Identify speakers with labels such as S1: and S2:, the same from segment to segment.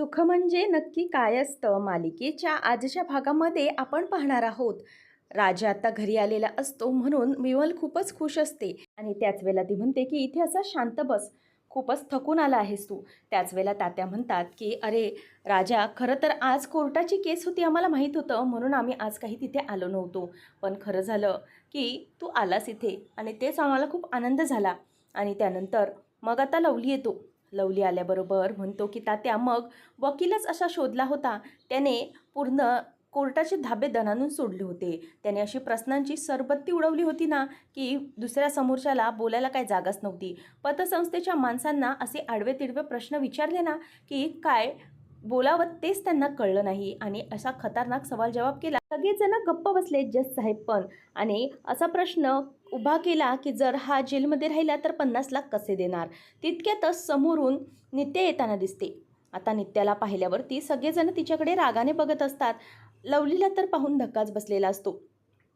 S1: सुख म्हणजे नक्की काय असतं? मालिकेच्या आजच्या भागामध्ये आपण पाहणार आहोत. राजा आता घरी आलेला असतो म्हणून विमल खूपच खुश असते. आणि त्याच वेळेला ती म्हणते की इथे असा शांत बस. खूपच थकून आला आहेस तू. त्याच वेळेला तात्या म्हणतात की अरे राजा खरं तर आज कोर्टाची केस होती आम्हाला माहीत होतं. म्हणून आम्ही आज काही तिथे आलो नव्हतो. पण खरं झालं की तू आलास इथे. आणि तेच आम्हाला खूप आनंद झाला. आणि त्यानंतर मग आता लवली येतो. लवली आल्याबरोबर म्हणतो की तात्या मग वकीलच असा शोधला होता. त्याने पूर्ण कोर्टाचे धाबे दणानून सोडले होते. त्याने अशी प्रश्नांची सरबत्ती उडवली होती ना की दुसऱ्या समोरच्याला बोलायला काही जागाच नव्हती. पतसंस्थेच्या माणसांना असे आडवे तिडवे प्रश्न विचारले ना की काय बोलावं तेच त्यांना कळलं नाही. आणि असा खतरनाक सवाल जवाब केला सगळेजण गप्प बसले जज साहेब पण. आणि असा प्रश्न उभा केला की जर हा जेलमध्ये राहिला तर पन्नास लाख कसे देणार? तितक्यातच समोरून नित्य येताना दिसते. आता नित्याला पाहिल्यावरती सगळेजण तिच्याकडे रागाने बघत असतात. लवलीला तर पाहून धक्काच बसलेला असतो.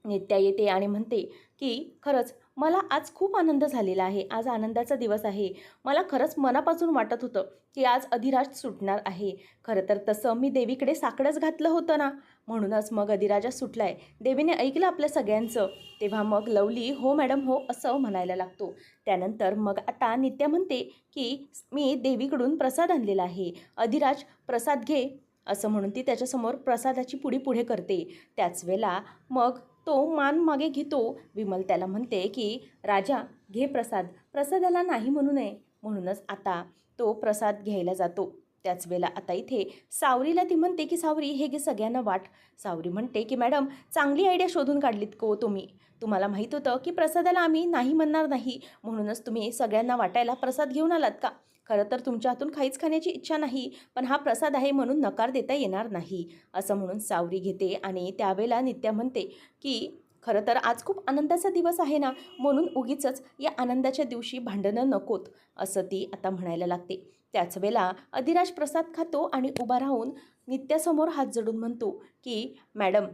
S1: नित्या येते आणि म्हणते की खरंच मला आज खूप आनंद झालेला आहे. आज आनंदाचा दिवस आहे. मला खरंच मनापासून वाटत होतं की आज अधिराज सुटणार आहे. खरं तर तसं मी देवीकडे साकडंच घातलं होतं ना. म्हणूनच मग अधिराजा सुटलाय. देवीने ऐकलं आपल्या सगळ्यांचं. तेव्हा मग लवली हो मॅडम हो असं म्हणायला लागतो. त्यानंतर मग आता नित्या म्हणते की मी देवीकडून प्रसाद आणलेला आहे. अधिराज प्रसाद घे असं म्हणून ती त्याच्यासमोर प्रसादाची पुडी पुढे करते. त्याच वेळेला मग तो मान मागे घेतो. विमल त्याला म्हणते की राजा घे प्रसाद. प्रसादाला नाही म्हणू नये. म्हणूनच आता तो प्रसाद घ्यायला जातो. त्याच वेळेला आता इथे सावरीला ती म्हणते की सावरी हे घे सगळ्यांना वाट. सावरी म्हणते की मॅडम चांगली आयडिया शोधून काढलीत को तुम्ही. तुम्हाला माहीत होतं की प्रसादाला आम्ही नाही म्हणणार नाही. म्हणूनच तुम्ही सगळ्यांना वाटायला प्रसाद घेऊन आलात का? खरं तर तुमच्या हातून काहीच खाण्याची इच्छा नाही पण हा प्रसाद आहे म्हणून नकार देता येणार नाही असं म्हणून सावरी घेते आणि त्यावेळेला नित्या म्हणते की खरं तर आज खूप आनंदाचा दिवस आहे ना म्हणून उगीच या आनंदाच्या दिवशी भांडणं नकोत असं ती आता म्हणायला लागते. त्याच वेळेला अधिराज प्रसाद खातो आणि उभा राहून नित्यासमोर हात जोडून म्हणतो की मॅडम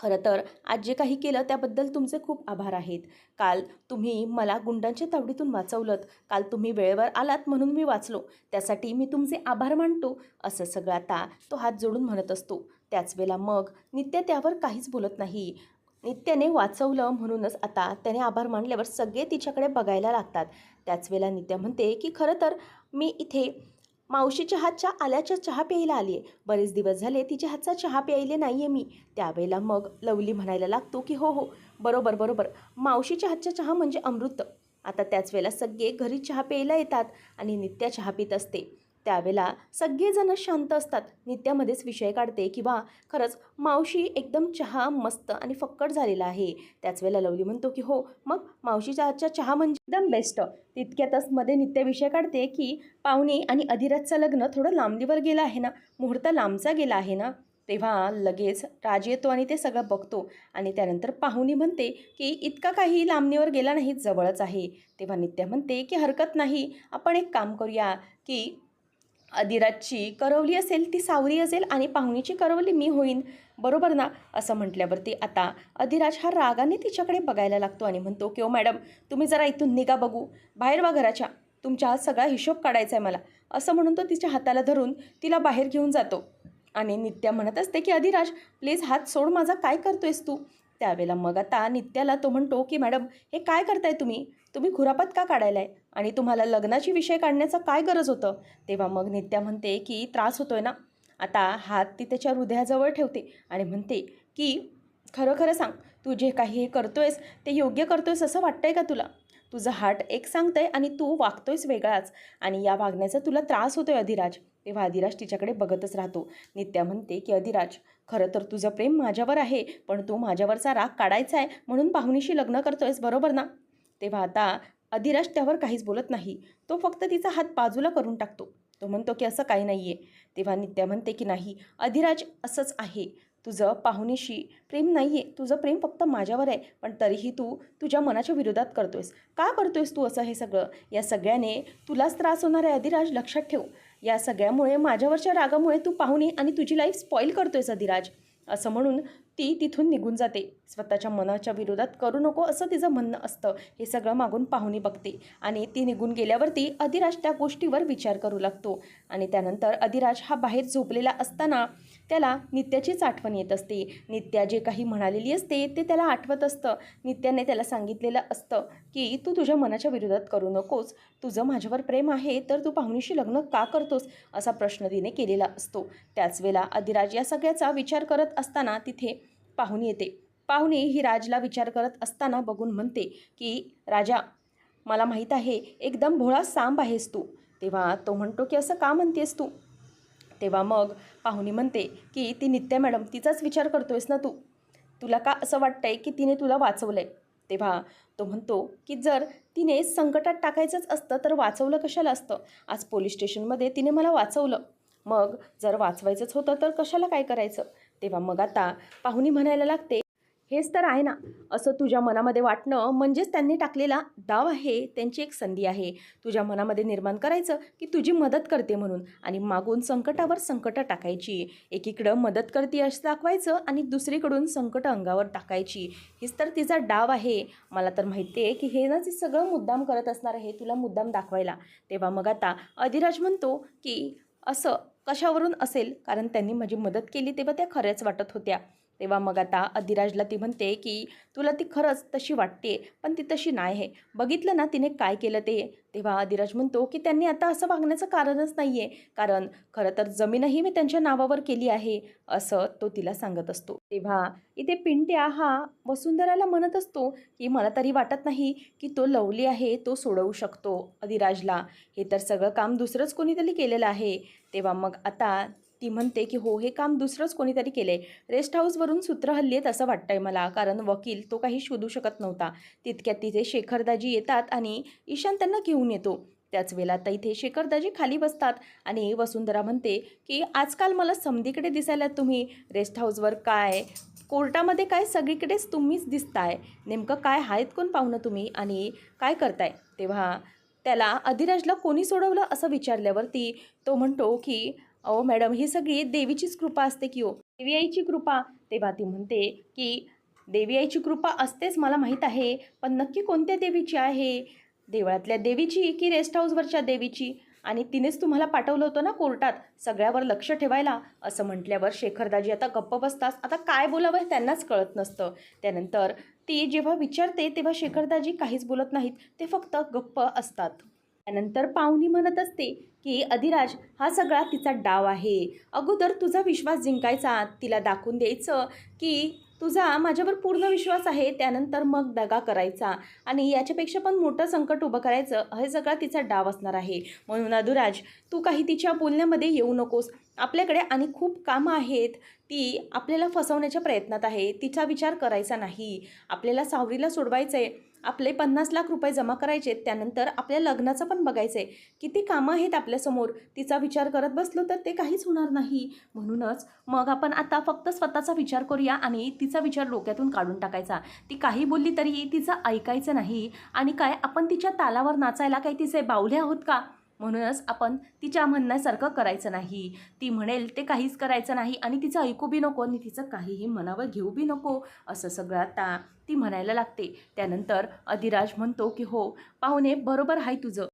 S1: खरं तर आज जे काही केलं त्याबद्दल तुमचे खूप आभार आहेत. काल तुम्ही मला गुंडांच्या तावडीतून वाचवलं काल तुम्ही वेळेवर आलात म्हणून मी वाचलो. त्यासाठी मी तुमचे आभार मानतो. असं सगळं आता तो हात जोडून म्हणत असतो. त्याच वेळेला मग नित्य त्यावर काहीच बोलत नाही. नित्याने वाचवलं म्हणूनच आता त्याने आभार मानल्यावर सगळे तिच्याकडे बघायला लागतात. त्याच वेळेला नित्या म्हणते की खरं तर मी इथे मावशीच्या हातच्या आल्याच्या चहा प्यायला आली आहे बरेच दिवस झाले तिच्या हातचा चहा प्यायले नाही आहे मी. त्यावेळेला मग लवली म्हणायला लागतो की हो हो बरोबर बरोबर. मावशीच्या हातचा चहा म्हणजे अमृत. आता त्याच वेळेला सगळे घरी चहा प्यायला येतात आणि नित्या चहा पित असते. त्यावेळेला सगळेजण शांत असतात. नित्यामध्येच विषय काढते किंवा खरंच मावशी एकदम चहा मस्त आणि फक्कट झालेला आहे. त्याच वेळेला लवली म्हणतो की हो मग मावशीच्या हातच्या चहा म्हणजे एकदम बेस्ट तितक्यातच मध्ये नित्य विषय काढते की पाहुणे आणि अधिराजचं लग्न थोडं लांबलीवर गेलं आहे ना? मुहूर्त लांबचा गेला आहे ना? तेव्हा लगेच राज येतो आणि ते सगळं बघतो आणि त्यानंतर पाहुणी म्हणते की इतका काही लांबणीवर गेला नाही जवळच आहे. तेव्हा नित्या म्हणते की हरकत नाही. आपण एक काम करूया की अधिराजची करवली असेल ती सावरी असेल आणि पाहुणीची करवली मी होईन. बरोबर ना? असं म्हटल्यावरती आता अधिराज हा रागाने तिच्याकडे बघायला लागतो आणि म्हणतो की ओ हो मॅडम तुम्ही जरा इथून निघा बघू. बाहेर वा घराच्या. तुमच्या सगळा हिशोब काढायचा आहे मला. असं म्हणून तो तिच्या हाताला धरून तिला बाहेर घेऊन जातो. आणि नित्या म्हणत असते की अधिराज प्लीज हात सोड माझा काय करतोयस तू? त्यावेळेला मग आता नित्याला तो म्हणतो की मॅडम हे काय करताय तुम्ही? तुम्ही खुरापात का काढायला आहे आणि तुम्हाला लग्नाची विषय काढण्याचं काय गरज होतं? तेव्हा मग नित्या म्हणते की त्रास होतोय ना. आता हात ती त्याच्या हृदयाजवळ ठेवते आणि म्हणते की खरं खरं सांग तू जे काही हे करतोयस ते योग्य करतोयस असं वाटतंय का तुला? तुझं हार्ट एक सांगतंय आणि तू वागतोयस वेगळाच. आणि या वागण्याचा तुला त्रास होतोय अधिराज. तेव्हा अधिराज तिच्याकडे बघतच राहतो. नित्या म्हणते की अधिराज खरं तर तुझं प्रेम माझ्यावर आहे पण तू माझ्यावरचा राग काढायचा आहे म्हणून पाहुणीशी लग्न करतोयस बरोबर ना? तेव्हा आता अधिराज त्यावर काहीच बोलत नाही. तो फक्त तिचा हात बाजूला करून टाकतो. तो म्हणतो की असं काही नाही आहे तेव्हा नित्या म्हणते की नाही अधिराज असंच आहे. तुझं पाहुणीशी प्रेम नाही आहे तुझं प्रेम फक्त माझ्यावर आहे. पण तरीही तू तुझ्या मनाच्या विरोधात करतोयस. का करतोयस तू असं हे सगळं? या सगळ्याने तुलाच त्रास होणार आहे अधिराज. लक्षात ठेव. या सगळ्यामुळे माझ्यावरच्या रागामुळे तू पाहुणी आणि तुझी लाईफ स्पॉईल करतोयस अधिराज. असं म्हणून ती तिथून निघून जाते. स्वतःच्या मनाच्या विरोधात करू नको असं तिचं म्हणणं असतं. हे सगळं मागून पाहुणी बघते. आणि ती निघून गेल्यावरती अधिराज त्या गोष्टीवर विचार करू लागतो. आणि त्यानंतर अधिराज हा बाहेर झोपलेला असताना त्याला नित्याचीच आठवण येत असते. नित्या जे काही म्हणालेली असते ते त्याला आठवत असतं. नित्याने त्याला सांगितलेलं असतं की तू तुझ्या मनाच्या विरोधात करू नकोस. तुझं माझ्यावर प्रेम आहे तर तू पाहुणीशी लग्न का करतोस? असा प्रश्न तिने केलेला असतो. त्याच वेळेला अधिराज या सगळ्याचा विचार करत असताना तिथे पाहुणी येते. पाहुणी ही राजला विचार करत असताना बघून म्हणते की राजा मला माहीत आहे एकदम भोळा सांब आहेस तू. तेव्हा तो म्हणतो की असं का म्हणतेस तू? तेव्हा मग पाहुणी म्हणते की ती नित्या मॅडम तिचाच विचार करतोयस ना तू? तुला का असं वाटतंय की तिने तुला वाचवलं आहे तेव्हा तो म्हणतो की जर तिने संकटात टाकायचंच असतं तर वाचवलं कशाला असतं? आज पोलीस स्टेशनमध्ये तिने मला वाचवलं. मग जर वाचवायचंच होतं तर कशाला काय करायचं? तेव्हा मग आता पाहुणी म्हणायला लागते हेच तर आहे ना. असं तुझ्या मनामध्ये वाटणं म्हणजेच त्यांनी टाकलेला दाव आहे त्यांची एक संधी आहे. तुझ्या मनामध्ये निर्माण करायचं की तुझी मदत करते म्हणून आणि मागून संकटावर संकट टाकायची. एकीकडं मदत करते असं दाखवायचं आणि दुसरीकडून संकट अंगावर टाकायची. हीच तर तिचा डाव आहे. मला तर माहिती आहे की हे ना ती सगळं मुद्दाम करत असणार आहे तुला मुद्दाम दाखवायला. तेव्हा मग आता अधिराज म्हणतो की असं कशावरून असेल? कारण त्यांनी माझी मदत केली तेव्हा त्या खऱ्याच वाटत होत्या. तेव्हा मग आता अधिराजला ती म्हणते की तुला ती खरंच तशी वाटते पण ती तशी नाही आहे. बघितलं ना तिने काय केलं ते? तेव्हा अधिराज म्हणतो की त्यांनी आता असं वागण्याचं कारणच नाही आहे कारण खरं तर जमीनही मी त्यांच्या नावावर केली आहे असं तो तिला सांगत असतो. तेव्हा इथे पिंट्या हा वसुंधराला म्हणत असतो की मला तरी वाटत नाही की तो लवली आहे तो सोडवू शकतो. अधिराजला हे तर सगळं काम दुसरंच कोणीतरी केलेलं आहे. तेव्हा मग आता ती म्हणते की हो हे काम दुसरंच कोणीतरी केलं आहे रेस्ट हाऊसवरून सूत्र हल्ली आहेत असं वाटतंय मला कारण वकील तो काही शोधू शकत नव्हता. तितक्यात तिथे शेखरदाजी येतात आणि ईशान त्यांना घेऊन येतो. त्याच वेळेला तर इथे शेखरदाजी खाली बसतात आणि वसुंधरा म्हणते की आजकाल मला समधीकडे दिसायला तुम्ही रेस्ट हाऊसवर काय कोर्टामध्ये काय सगळीकडेच तुम्हीच दिसताय. नेमकं काय आहेत कोण पाहुणं तुम्ही आणि काय करताय? तेव्हा त्याला अधिराजला कोणी सोडवलं असं विचारल्यावरती तो म्हणतो की अहो मॅडम ही सगळी देवीचीच कृपा असते की हो? देवी आईची कृपा. तेव्हा ती म्हणते की देवी आईची कृपा असतेच मला माहीत आहे पण नक्की कोणत्या देवीची आहे? देवळातल्या देवीची की रेस्ट हाऊसवरच्या देवीची? आणि तिनेच तुम्हाला पाठवलं होतं ना कोर्टात सगळ्यावर लक्ष ठेवायला. असं म्हटल्यावर शेखरदाजी आता गप्प बसतात. आता काय बोलावं हे त्यांनाच कळत नसतं. त्यानंतर ती जेव्हा विचारते तेव्हा शेखरदाजी काहीच बोलत नाहीत. ते फक्त गप्प असतात. त्यानंतर पाहुणी म्हणत असते की अधिराज हा सगळा तिचा डाव आहे. अगोदर तुझा विश्वास जिंकायचा. तिला दाखवून द्यायचं की तुझा माझ्यावर पूर्ण विश्वास आहे. त्यानंतर मग दगा करायचा. आणि याच्यापेक्षा पण मोठं संकट उभं करायचं हे सगळा तिचा डाव असणार आहे. म्हणून अधुराज तू काही तिच्या बोलण्यामध्ये येऊ नकोस. आपल्याकडे आणि खूप कामं आहेत. ती आपल्याला फसवण्याच्या प्रयत्नात आहे. तिचा विचार करायचा नाही. आपल्याला सावरीला सोडवायचं आहे आपले पन्नास लाख रुपये जमा करायचे त्यानंतर आपल्या लग्नाचं पण बघायचं आहे किती कामं आहेत आपल्यासमोर? तिचा विचार करत बसलो तर ते काहीच होणार नाही. म्हणूनच मग आपण आता फक्त स्वतःचा विचार करूया आणि तिचा विचार डोक्यातून काढून टाकायचा. ती काही बोलली तरी तिचं ऐकायचं नाही. आणि काय आपण तिच्या तालावर नाचायला काही तिचे बावले आहोत का? म्हणूनच आपण तिच्या म्हणण्यासारखं करायचं नाही. ती म्हणेल ते काहीच करायचं नाही आणि तिचं ऐकू बी नको आणि तिचं काहीही मनावर घेऊ बी नको. असं सगळं आता ती म्हणायला लागते. त्यानंतर अधिराज म्हणतो की हो पाहुणे बरोबर आहे तुझं.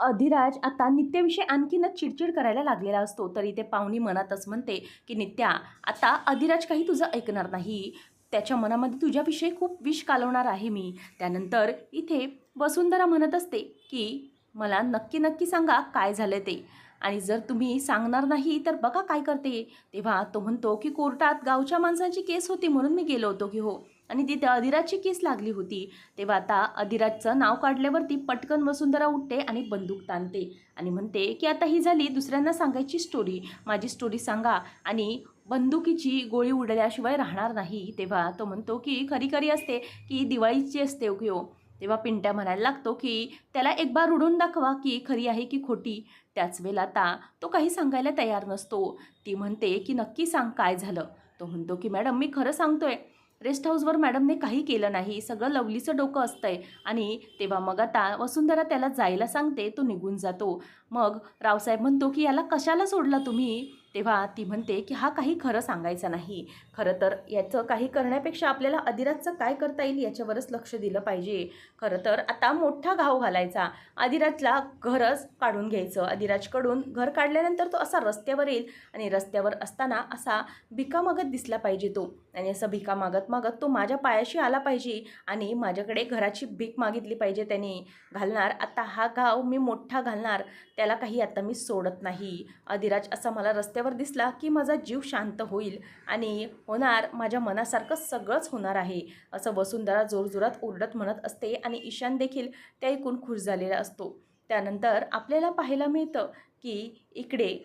S1: अधिराज आता नित्याविषयी आणखीनच चिडचिड करायला लागलेला असतो. तरी ते पाहुणी मनातच म्हणते की नित्या आता अधिराज काही तुझं ऐकणार नाही. त्याच्या मनामध्ये तुझ्याविषयी खूप विष कालवणार आहे मी. त्यानंतर इथे वसुंधरा म्हणत असते की मला नक्की नक्की सांगा काय झालं ते. आणि जर तुम्ही सांगणार नाही तर बघा काय करते. तेव्हा तो म्हणतो की कोर्टात गावच्या माणसाची केस होती म्हणून मी गेलो होतो की हो. आणि तिथे अधिराजची केस लागली होती. तेव्हा आता अधिराजचं नाव काढल्यावरती पटकन वसुंधरा उठते आणि बंदूक ताणते. आणि म्हणते की आता ही झाली दुसऱ्यांना सांगायची स्टोरी माझी स्टोरी सांगा. आणि बंदुकीची गोळी उडल्याशिवाय राहणार नाही. तेव्हा तो म्हणतो की खरी खरी असते की दिवाळीची असते ओके हो. तेव्हा पिंट्या म्हणायला लागतो की त्याला एक बार रुडून दाखवा की खरी आहे की खोटी. त्याच वेळेला आता तो काही सांगायला तयार नसतो. ती म्हणते की नक्की सांग काय झालं. तो म्हणतो की मॅडम मी खरं सांगतोय. रेस्ट हाऊसवर मॅडमने काही केलं नाही. सगळं लवलीचं डोकं असतंय. आणि तेव्हा मग आता वसुंधरा त्याला जायला सांगते. तो निघून जातो. मग रावसाहेब म्हणतो की याला कशाला सोडला तुम्ही? तेव्हा ती म्हणते की हा काही खरं सांगायचा नाही. खरं तर याचं काही करण्यापेक्षा आपल्याला अधिराजचं काय करता येईल याच्यावरच लक्ष दिलं पाहिजे. खरं तर आता मोठा घाव घालायचा. अधिराजला घरच काढून घ्यायचं. अधिराजकडून घर काढल्यानंतर तो असा रस्त्यावर येईल आणि रस्त्यावर असताना असा भिका मागत दिसला पाहिजे तो. आणि असं भिका मागत मागत तो माझ्या पायाशी आला पाहिजे आणि माझ्याकडे घराची भीक मागितली पाहिजे त्याने. घालणार आता हा घाव मी मोठा घालणार. त्याला काही आता मी सोडत नाही. अधिराज असा मला रस्त्यावर दिसला की माझा जीव शांत होईल आणि होणार माझ्या मनासारखं सगळंच होणार आहे असं वसुंधरा जोरजोरात ओरडत म्हणत असते आणि ईशान देखील ते ऐकून खुश झालेला असतो. त्यानंतर आपल्याला पाहायला मिळतं की इकडे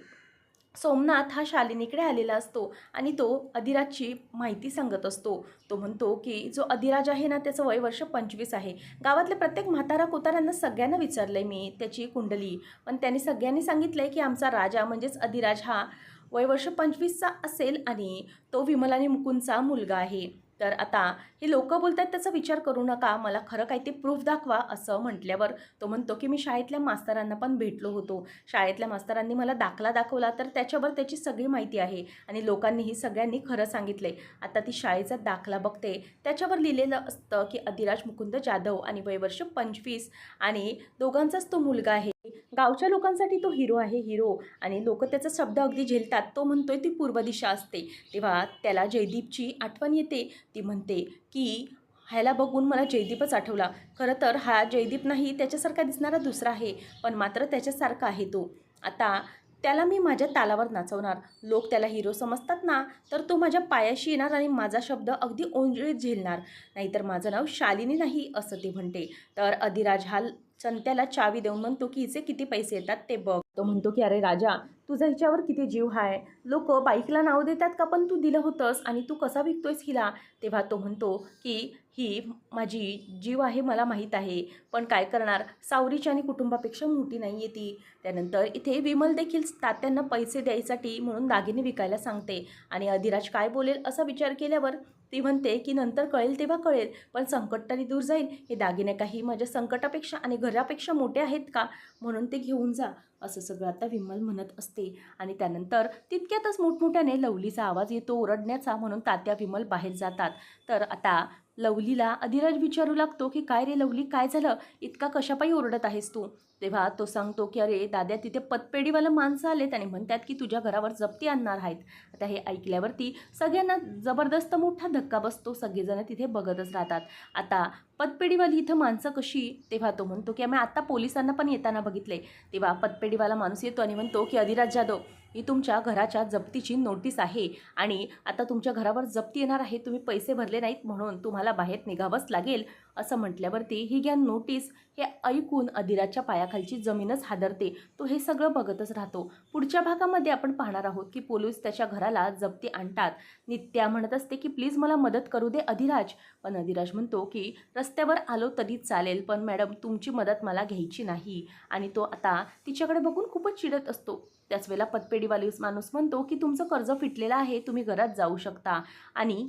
S1: सोमनाथ हा शालिनीकडे आलेला असतो आणि तो अधिराजची माहिती सांगत असतो. तो म्हणतो की जो अधिराज आहे ना त्याचं वय वर्ष पंचवीस आहे. गावातल्या प्रत्येक म्हातारा कोताऱ्यांना सगळ्यांना विचारलं आहे मी त्याची कुंडली. पण त्यांनी सगळ्यांनी सांगितलं आहे की आमचा राजा म्हणजेच अधिराज हा वय वर्ष पंचवीसचा असेल आणि तो विमलानी मुकुंदचा मुलगा आहे. तर आता हे लोक बोलतात त्याचा विचार करू नका मला खरं काही ते प्रूफ दाखवा असं म्हटल्यावर तो म्हणतो की मी शाळेतल्या मास्तरांना पण भेटलो होतो. शाळेतल्या मास्तरांनी मला दाखला दाखवला तर त्याच्यावर त्याची सगळी माहिती आहे आणि लोकांनीही सगळ्यांनी खरं सांगितलं आता ती शाळेचा दाखला बघते त्याच्यावर लिहिलेलं असतं की अधिराज मुकुंद जाधव आणि वयवर्ष पंचवीस आणि दोघांचाच तो मुलगा आहे. गावच्या लोकांसाठी तो हिरो आहे हिरो. आणि लोक त्याचा शब्द अगदी झेलतात. तो म्हणतोय ती पूर्व दिशा असते. तेव्हा त्याला जयदीपची आठवण येते. ती म्हणते की ह्याला बघून मला जयदीपच आठवला. खरं तर हा जयदीप नाही त्याच्यासारखा दिसणारा दुसरा आहे. पण मात्र त्याच्यासारखा आहे तो. आता त्याला मी माझ्या तालावर नाचवणार. लोक त्याला हिरो समजतात ना तर तो माझ्या पायाशी येणार आणि माझा शब्द अगदी ओंजळीत झेलणार. नाहीतर माझं नाव शालिनी नाही असं ते म्हणते. तर अधिराज हा संत्याला चावी देऊन म्हणतो की हिचे किती पैसे येतात ते बघ. तो म्हणतो की अरे राजा तुझा हिच्यावर किती जीव आहे लोक बाईकला नाव देतात का पण तू दिलं होतंस आणि तू कसा विकतोयस हिला? तेव्हा तो म्हणतो की ही माझी जीव आहे मला माहीत आहे. पण काय करणार? सावरीची आणि कुटुंबापेक्षा मोठी नाही आहे ती. त्यानंतर इथे विमल देखील तात्यांना पैसे द्यायसाठी म्हणून दागिने विकायला सांगते. आणि अधिराज काय बोलेल असा विचार केल्यावर ती म्हणते की नंतर कळेल तेव्हा कळेल पण संकट तरी दूर जाईल. हे दागिने काही माझ्या संकटापेक्षा आणि घरापेक्षा मोठे आहेत का? म्हणून ते घेऊन जा असं सगळं आता विमल म्हणत असते. आणि त्यानंतर तितक्यातच मोठमोठ्याने लवलीचा आवाज येतो ओरडण्याचा म्हणून तात्या विमल बाहेर जातात. तर आता लवलीला अधिराज विचारू लागतो की काय रे लवली काय झालं? इतका कशापायी ओरडत आहेस तू? तेव्हा तो सांगतो की अरे दाद्या तिथे पतपेढीवाले माणसं आलेत आणि म्हणतात की तुझ्या घरावर जप्ती आणणार आहेत. आता हे ऐकल्यावरती सगळ्यांना जबरदस्त मोठा धक्का बसतो. सगळेजण तिथे बघतच राहतात. आता पतपेढीवाली इथं माणसं कशी? तेव्हा तो म्हणतो की आम्ही आत्ता पोलिसांना पण येताना बघितले तेव्हा पतपेढीवाला माणूस येतो आणि म्हणतो की अधिराज जाधव ही तुमच्या घराच्या जप्तीची नोटीस आहे आणि आता तुमच्या घरावर जप्ती येणार आहे. तुम्ही पैसे भरले नाहीत म्हणून तुम्हाला बाहेर निघावंच लागेल. असं म्हटल्यावरती ही घ्या नोटीस हे ऐकून अधिराजच्या पायाखालची जमीनच हादरते. तो हे सगळं बघतच राहतो. पुढच्या भागामध्ये आपण पाहणार आहोत की पोलीस त्याच्या घराला जप्ती आणतात. नित्या म्हणत असते की प्लीज मला मदत करू दे अधिराज. पण अधिराज म्हणतो की रस्त्यावर आलो तरी चालेल पण मॅडम तुमची मदत मला घ्यायची नाही. आणि तो आता तिच्याकडे बघून खूपच चिडत असतो. त्याच वेळेला पतपेडीवाली माणूस म्हणतो की तुमचं कर्ज फिटलेलं आहे तुम्ही घरात जाऊ शकता. आणि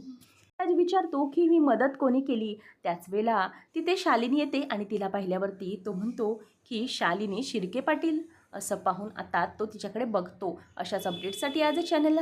S1: आज विचारतो की ही मदत कोणी केली? त्याच वेळेला तिथे शालिनी येते आणि तिला पाहिल्यावरती तो म्हणतो की शालिनी शिर्के पाटील. असं पाहून आता तो तिच्याकडे बघतो. अशाच अपडेटसाठी आज चॅनलला